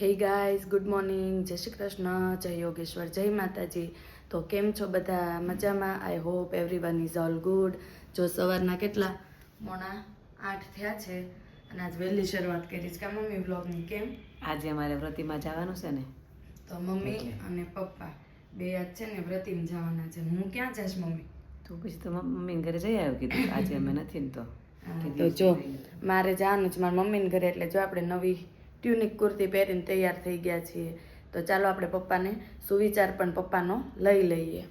Hey guys good morning જય શ્રી કૃષ્ણ જય યોગેશ્વર જય માતાજી. તો કેમ છો બધા? મજામાં? I hope everyone is all good જો સવારના કેટલા? મોણા આઠ થયા છે અને આજ વહેલી શરૂઆત કરી છે. કે મમ્મી બ્લોગની કેમ? આજે અમારે વ્રતિમાં જવાનું છે ને. તો મમ્મી અને પપ્પા બે આજ છે ને વ્રતિમાં જવાના છે. હું ક્યાં જઈશ મમ્મી? તું પછી તો મમ્મી ઘરે જઈ આવ્યો કીધું. આજે અમે નથી ને તો. તો જો મારે જવાનું છે મારા મમ્મીને ઘરે. એટલે જો આપણે નવી ટ્યુનિક કુર્તી પહેરીને તૈયાર થઈ ગયા છીએ. તો ચાલો આપણે પપ્પાને સુવિચાર પણ પપ્પાનો લઈ લઈએ.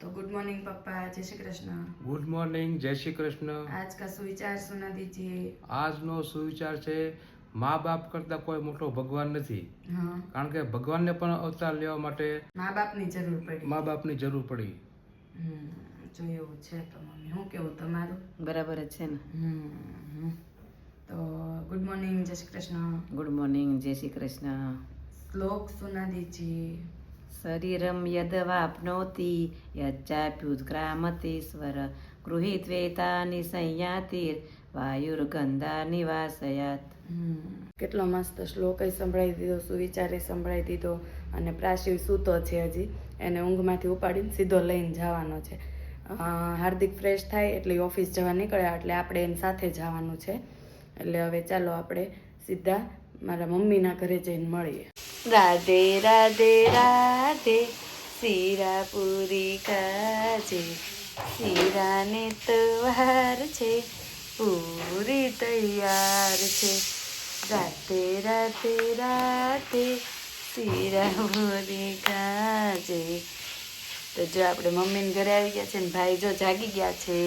તો ગુડ મોર્નિંગ પપ્પા જય શ્રી કૃષ્ણ. ગુડ મોર્નિંગ જય શ્રી કૃષ્ણ. આજ કા સુવિચાર સુના દીજીએ આજનો સુવિચાર છે મા બાપ કરતા કોઈ મોટો ભગવાન નથી. કારણ કે ભગવાનને પણ અવતાર લેવા માટે મા બાપની જરૂર પડી. મા બાપની જરૂર પડી. જો એવું છે તો મમ્મી હું કેવું તમારું? બરાબર છે ને. હમ. તો ગુડ મોર્નિંગ જય શ્રી કૃષ્ણ. ગુડ મોર્નિંગ જય શ્રી કૃષ્ણ. શ્લોક સુના દીજી શરીરમ યદવાપ્નોતિ યચ્ચાપ્યુત્ક્રામતીશ્વર ગૃહીત્વેતાની સંયાતિર વાયુર્ગંધા નિવાસયાત. કેટલો મસ્ત શ્લોક સંભળાવી દીધો સુવિચારે સંભળાવી દીધો અને પ્રાશિવ સૂતો છે હજી. એને ઊંઘમાંથી ઉપાડીને સીધો લઈને જવાનો છે. હાર્દિક ફ્રેશ થાય એટલે ઓફિસ જવા નીકળ્યા એટલે આપણે એની સાથે જવાનું છે. એટલે હવે ચાલો આપણે સીધા મારા મમ્મીના ઘરે જઈને મળીએ. રાધે રાધે રાધે શીરા પૂરી કાજે શીરાને તવાર છે, પૂરી તૈયાર છે. રાધે રાધે રાધે, શિરાપુરી પૂરી કાજે તો જો આપણે મમ્મીને ઘરે આવી ગયા છે ને ભાઈ જો જાગી ગયા છે.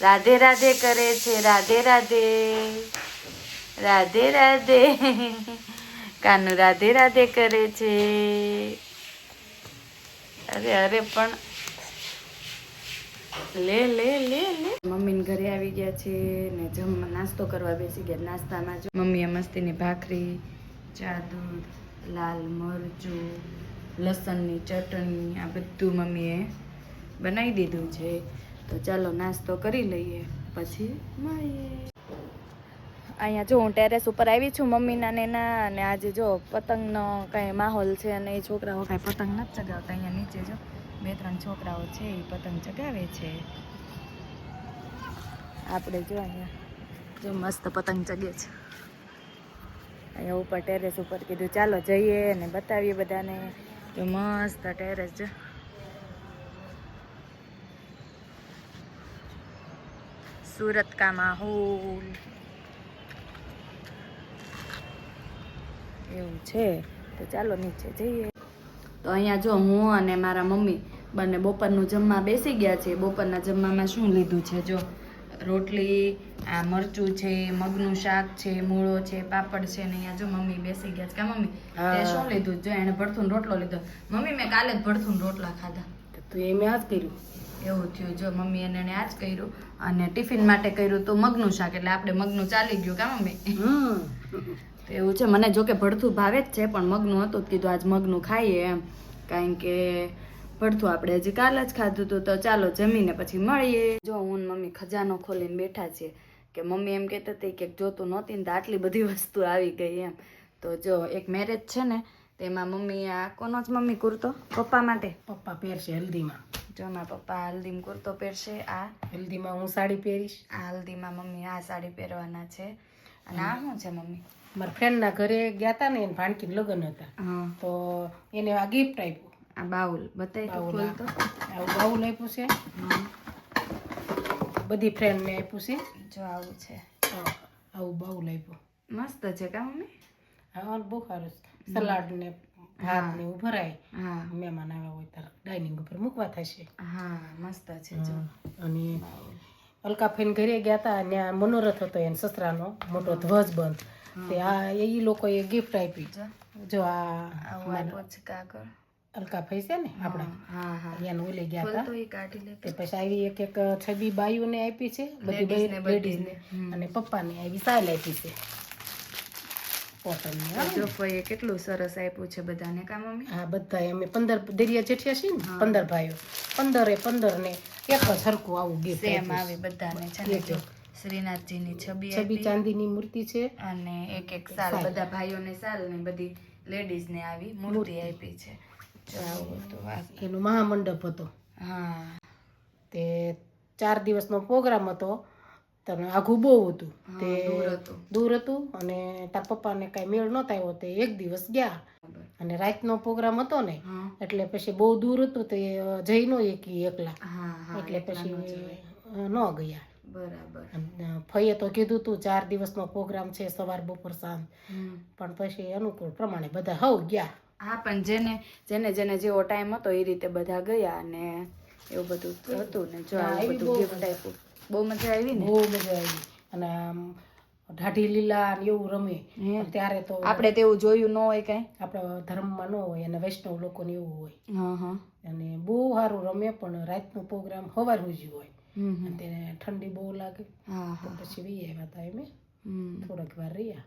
રાધે રાધે કરે છે, રાધે રાધે. રાધે રાધે. કાનુ રાધે રાધે કરે છે. અરે અરે, પણ લે લે લે લે. મમ્મીને ઘરે આવી ગયા છે ને જમવા નાસ્તો કરવા બેસી ગયા. નાસ્તામાં જો મમ્મીએ મસ્તીની ભાખરી, ચા દૂધ, લાલ મરચું, લસણની ચટણી, આ બધું મમ્મીએ બનાવી દીધું છે. તો ચાલો નાસ્તો કરી લઈએ. પછી અહીંયા જો હું ટેરેસ ઉપર આવી છું મમ્મીના નેના અને આજે જો પતંગનો કાંઈ માહોલ છે અને એ છોકરાઓ કાંઈ પતંગ નથી ચગાવતા. અહીંયા નીચે જો બે ત્રણ છોકરાઓ છે, એ પતંગ ચગાવે છે. આપણે જો અહીંયા જો મસ્ત પતંગ ચગે છે. અહીંયા ઉપર ટેરેસ ઉપર કીધું, ચાલો જઈએ અને બતાવીએ બધાને. જો મસ્ત ટેરેસ છે. સુરત કા માહોલ એવું છે. તો ચાલો નીચે જઈએ. તો અહીંયા જો હું અને મારા મમ્મી બંને બપોરનું જમવા બેસી ગયા છે બપોરના જમવામાં શું લીધું છે જો? રોટલી આ મરચું છે મગનું શાક છે મૂળો છે પાપડ છે ને અહીંયા જો મમ્મી બેસી ગયા છે. કે મમ્મી? તે શું લીધું? જો એને ભડથું રોટલો લીધો. મમ્મી મેં કાલે જ ભડથું રોટલા ખાધા. તો એ મેં આજ કર્યું. એવું થયું. જો મમ્મી એને એને આ જ કર્યું અને ટિફિન માટે કર્યું તો મગનું શાક. એટલે આપણે મગનું ચાલી ગયું કા મમ્મી? તો એવું છે. મને જોકે ભડથું ભાવે જ છે પણ મગનું હતું જ કીધું આજ મગનું ખાઈએ એમ. કારણ કે ભડથું આપણે હજી કાલે જ ખાધું હતું. તો ચાલો જમીને પછી મળીએ. જો હું મમ્મી ખજાનો ખોલીને બેઠા છીએ કે મમ્મી એમ કહેતી હતી કે જોતું નહોતી ને તો આટલી બધી વસ્તુ આવી ગઈ એમ. તો જો એક મેરેજ છે ને તેમાં મમ્મી આ કોનો જ મમ્મી કુર્તો? પપ્પા માટે? પપ્પા પહેરશે હલ્દીમાં. જો મારા પપ્પા હલ્દીમાં કુર્તો પહેરશે આ હલ્દીમાં હું સાડી પહેરીશ. આ હલ્દીમાં મમ્મી આ સાડી પહેરવાના છે. અને આ શું છે મમ્મી? મારા ફ્રેન્ડના ઘરે ગયા હતા ને એને ભાણકી લગ્ન હતા. તો એને આ ગિફ્ટ આપ્યું. આ બાઉલ બતાવી તો આવું બાઉલ આપ્યું છે. બધી ફ્રેન્ડને આપ્યું છે. જો આવું છે. આવું બાઉલ આપ્યું. મસ્ત છે કા મમ્મી? હા બહુ સારું છે. સલાડ ને ભાત ને એવું ભરાય. મહેમાન આવ્યા હોય ત્યારે ડાઇનિંગ ઉપર મૂકવા થશે. હા મસ્ત છે જો. અને અલકાફેન ઘરે ગયા હતા ત્યાં મનોરથ હતો એને સસરાનો મોટો ધ્વજ બંધ. તે આ એ લોકોએ ગિફ્ટ આપી. જો. આ અલકાફાઈ છે ને આપણા એને ઓલે ગયા હતા તો. પછી આવી એક એક છબી બાયુને આપી છે બધી ને લેડીઝને. અને પપ્પાને આવી સાલ આપી છે. કોટનની ની જો ફઈએ કેટલું સરસ આપ્યું છે બધાને કા મમ્મી? હા બધા અમે પંદર દરિયા જેઠિયા છીએ ને પંદર ભાઈઓ. પંદરે પંદર ને એક જ સરખું આવું ગિફ્ટ સેમ આવી બધાને છે ને જો? શ્રીનાથજીની છબી છબી ચાંદીની મૂર્તિ છે. અને એક એક સાલ. બધા બધા ભાઈઓને સાલ ને બધી લેડીઝ ને આવી મૂર્તિ આપી છે. એનો મહામંડપ હતો. હા. તે ચાર દિવસનો પ્રોગ્રામ હતો. તને આઘું બહુ હતું. તે દૂર હતું. અને તાર પપ્પાને કાંઈ મેળ નહોતો આવ્યો તે એક દિવસ ગયા. અને રાતનો પ્રોગ્રામ હતો ને એટલે પછી બહુ દૂર હતું તે જઈ નો એકી એકલા. એટલે પછી ન ગયા. બરાબર. ફઈએ તો કીધું તું ચાર દિવસનો પ્રોગ્રામ છે સવાર બપોર સાંજ. પણ પછી અનુકૂળ પ્રમાણે બધા હવ ગયા. હા પણ જેને જેને જેને જેવો ટાઈમ હતો એ રીતે બધા ગયા અને એવું બધું હતું ને જો આવું બધું ગિફ્ટ આપ્યું બહુ મજા આવી ને? બહુ મજા આવી. અને આમ ઢાઢી લીલા ને એવું રમે. ત્યારે તો આપણે તેવું જોયું ન હોય કાંઈ. આપણા ધર્મમાં ન હોય અને વૈષ્ણવ લોકોને એવું હોય. હા હા. અને બહુ સારું રમે પણ રાતનો પ્રોગ્રામ હવાર સુધી હોય. અને તેને ઠંડી બહુ લાગે. હા તો પછી વી આવ્યા હતા એમે. થોડાક વાર રહ્યા.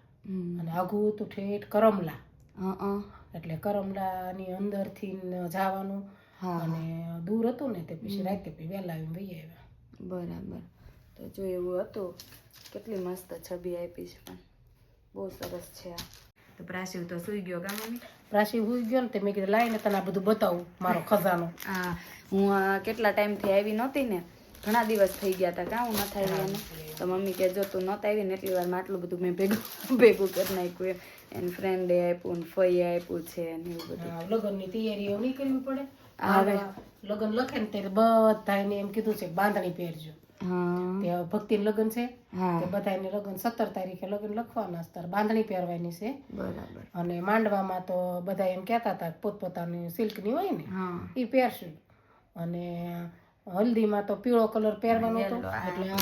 અને આઘું હતું ઠેઠ કરમલા. હા હા. એટલે કરમલાની અંદરથી જવાનું. અને દૂર હતું ને તે પછી રાતે પછી વહેલા આવીને વહી આવ્યા. બરાબર. તો જો એવું હતું કેટલી મસ્ત છબી આપી છે પણ. બહુ સરસ છે આ. તો પ્રાસીવ તો સુઈ ગયો કા મમ્મી? પ્રાસીવ સુઈ ગયો ને તે મેં કીધું લાઈને તને આ બધું બતાવું મારો ખજાનો. હા હું આ કેટલા ટાઈમથી આવી નહોતી ને ઘણા દિવસ થઈ ગયા હતા કાં હું નથી આવી એને તો મમ્મી કે જો તું નહોતા આવી ને એટલી વારમાં આટલું બધું મેં ભેગું ભેગું કરી નાખ્યું એમ. એની ફ્રેન્ડે આપ્યું ને ફઈએ આપ્યું છે ને એવું બધું. હા, લગ્નની તૈયારીઓ નહીં કરવી પડે. લગ્ન લખે ને ત્યારે બધાને એમ કીધું છે બાંધણી પહેરજો. હા. તે હવે ભક્તિનું લગ્ન છે. બધા એને લગ્ન સત્તર તારીખે લગ્ન લખવાના સ્તર બાંધણી પહેરવાની છે. અને માંડવામાં તો બધા એમ કહેતા હતા પોતપોતાની સિલ્કની હોય ને એ પહેરશું. અને હલ્દીમાં તો પીળો કલર પહેરવાનો હતો. એટલે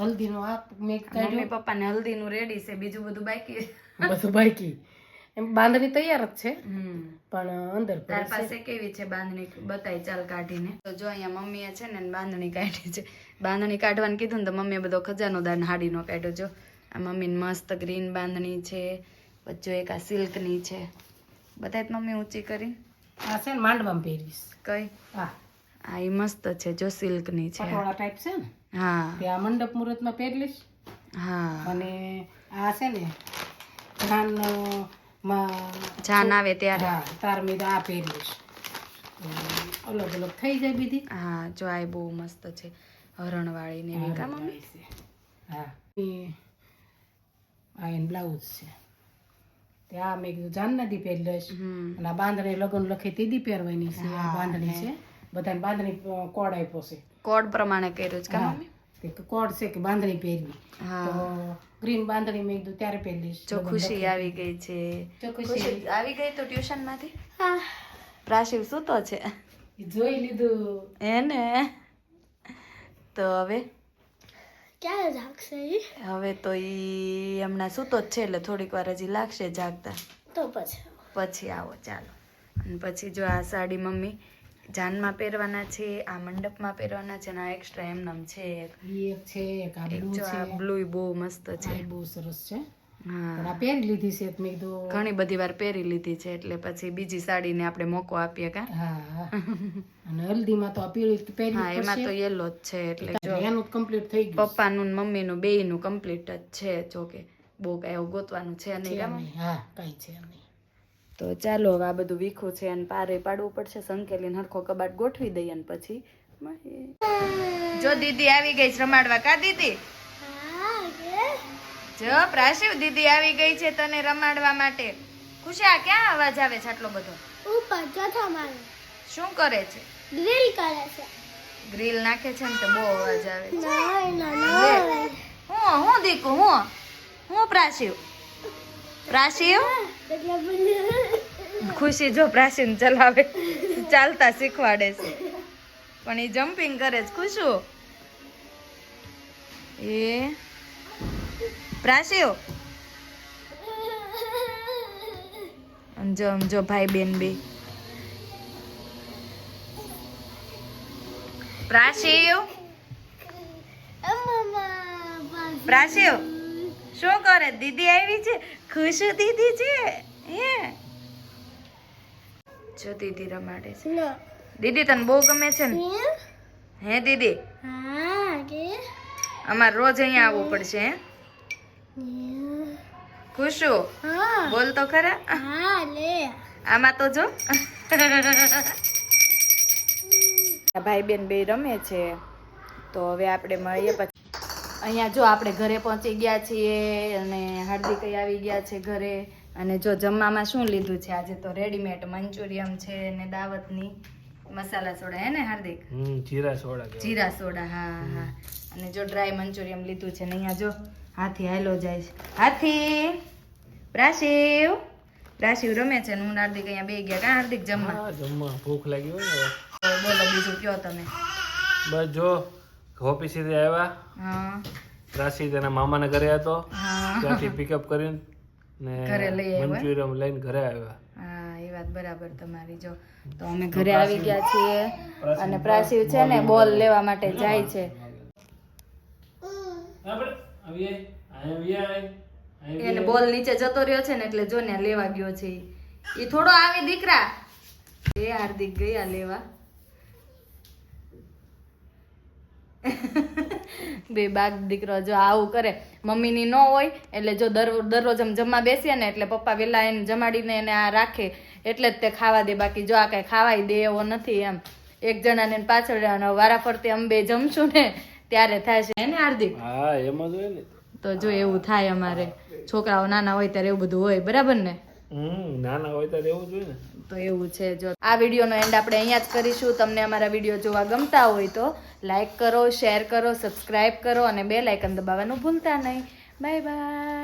હલ્દીનો આ મેં કાઢ્યો. પપ્પાને હલ્દીનું રેડી છે બીજું બધું બાકી બધું બાકી. એમ બાંધણી તૈયાર જ છે. પણ અંદર તાર પાસે કેવી છે બાંધણી? બતાય ચાલ કાઢીને. તો જો અહીંયા મમ્મીએ છે ને બાંધણી કાઢી છે. બાંધણી કાઢવાનું કીધું ને તો મમ્મીએ બધો ખજાનો દાન હાડીનો કાઢ્યો. જો આ મમ્મીને મસ્ત ગ્રીન બાંધણી છે જો એક આ સિલ્કની છે. બતાય મમ્મી ઊંચી કરી. આ છે ને માંડવામાં પહેરીશ. કઈ? હા. આ એ મસ્ત છે જો સિલ્કની છે. પટોળા ટાઈપ છે ને? હા. તે આ મંડપ મુહૂર્તમાં પહેરલીશ હા. અને આ છે ને ધાન જાન આવે ત્યારે. હા તાર મેં આ પહેરીશ. અલગ અલગ થઈ જાય બીજી હા જો આ બહુ મસ્ત છે હરણવાળી ને એવી કા મમ્મી? હા. આ એન બ્લાઉઝ છે. તે આ મેં કીધું જાન નદી પહેરી લઈશ અને આ બાંધણી લગ્ન લખે તે દી પહેરવાની છે. આ બાંધણી છે. બધાને બાંધણી કોડ આપ્યો છે. કોડ પ્રમાણે કર્યું છે કા મમ્મી? તે કોડ છે કે બાંધણી પહેરવી. હા. તો ગ્રીન બાંધણી મેં કીધું ત્યારે પહેરી જો ખુશી આવી ગઈ છે. જો ખુશી આવી ગઈ. તો ટ્યુશનમાંથી પ્રાશિવ સૂતો છે? જોઈ લીધું. એને તો હવે? ક્યારે જાગશે હવે તો ઈ હમણાં સૂતો જ છે એટલે થોડીક વાર હજી લાગશે જાગતા. તો પછી પછી આવો ચાલો. અને પછી જો આ સાડી મમ્મી જાનમાં પહેરવાના છે આ મંડપમાં પહેરવાના છે અને આ એક્સ્ટ્રા એમનામ છે. એક છે એક આ બ્લુ છે. બ્લુ બહુ મસ્ત છે. બહુ સરસ છે. હા. પહેરી લીધી છે મેં કીધું. ઘણી બધી વાર પહેરી લીધી છે એટલે પછી બીજી સાડીને આપણે મોકો આપીએ કા? હા. અને હલ્દીમાં તો આ પીળી પહેરી હા એમાં તો યેલો જ છે એટલે જો એનું કમ્પ્લીટ થઈ ગયું પપ્પાનું ને મમ્મીનું બેયનું કમ્પ્લીટ જ છે જોકે બહુ કાંઈ એવું ગોતવાનું છે નહીં હા કઈ છે નહીં. તો ચાલો હવે આ બધું વીખું છે અને પારે પાડવું પડશે સંકેલીને હરખો કબાટ ગોઠવી દઈએ અને પછી જો દીદી આવી ગઈ રમાડવા. કા દીદી? જો પ્રાશિવ દીદી આવી ગઈ છે તને રમાડવા માટે. ખુશી ક્યાં અવાજ આવે છે આટલો બધો? ઉપર ચોથા માળે. શું કરે છે? ગ્રીલ કરે છે. ગ્રીલ નાખે છે ને તો બહુ અવાજ આવે છે. ના ના. ના હું હું દીકુ હું. હું પ્રાશિવ? પ્રાશિવ? ખુશી જો પ્રાચીન ચલાવે. ચાલતા શીખવાડે છે. પણ એ જમ્પિંગ કરે છે. ખુશું? એ પ્રાસીઓ જો જો ભાઈ બેન બે. પ્રાસીઓ પ્રાશિવ શું કરે? દીદી આવી છે? ખુશ દીદી છે? હે? જો દીદી રમાડે છે. દીદી તને બહુ ગમે છે ને? હે? દીદી? અમારે રોજ અહીંયા આવવું પડશે હે? ખુશુ? બોલ તો ખરા. આમાં તો જો. ભાઈ બેન બે રમે છે. તો હવે આપણે મળીએ પછી. અહીંયા જો આપણે ઘરે પહોંચી ગયા છીએ અને હાર્દિક આવી ગયા છે ઘરે. અને જો જમવામાં શું લીધું છે? આજે તો રેડીમેડ મંચુરિયમ છે ને દાવતની મસાલા સોડા હે ને હાર્દિક? જીરા સોડા જીરા સોડા હા હા અને જો ડ્રાય મંચુરિયમ લીધું છે ને અહીંયા જો હાથી હાલો જાય છે. હાથી! પ્રાશિવ! પ્રાશિવ રમે છે ને? હું હાર્દિક અહીંયા બે ગયા. કાં હાર્દિક જમવા? જમવા. ભૂખ લાગી હોય ને બોલો બીજું કયો તમે? બસ જો. ઓફિસેથી આવ્યા. હા. રાશી તેના મામાના ઘરે હતો. ત્યાંથી પિકઅપ કરીને ને ઘરે લઈ આવ્યા? મંચુરિયમ લઈને ઘરે આવ્યા. હા એ વાત બરાબર તમારી. જો તો અમે ઘરે આવી ગયા છીએ અને પ્રાસીવ છે ને બોલ લેવા માટે જાય છે. એને બોલ નીચે જતો રહ્યો છે ને એટલે જો ને લેવા ગયો છે એ થોડો આવી દીકરા. એ હાર્દિક ગયા લેવા. બે બાગ દીકરો જો આવું કરે મમ્મીની ન હોય એટલે જો દર દરરોજ આમ જમવા બેસીએ ને એટલે પપ્પા વેલા એને જમાડીને એને આ રાખે એટલે જ તે ખાવા દે બાકી જો આ કાંઈ ખાવાય દે એવો નથી એમ. એક જણાને પાછળ. વારા ફરતી અમે બે જમશું ને ત્યારે થશે છે. ને હાર્દિક? હા એમ જ હોય ને. તો જો એવું થાય અમારે. છોકરાઓ નાના હોય ત્યારે એવું બધું હોય બરાબર ને? નાના હોય હોય ને. તો એવું છે, જો આ વિડીયોનો એન્ડ આપણે અહીંયા જ કરીશું. તમને અમારા વીડિયો જોવા ગમતા હોય તો લાઇક કરો શેર કરો સબસ્ક્રાઇબ કરો અને બે લાઇકન દબાવવાનું ભૂલતા નહીં. Bye bye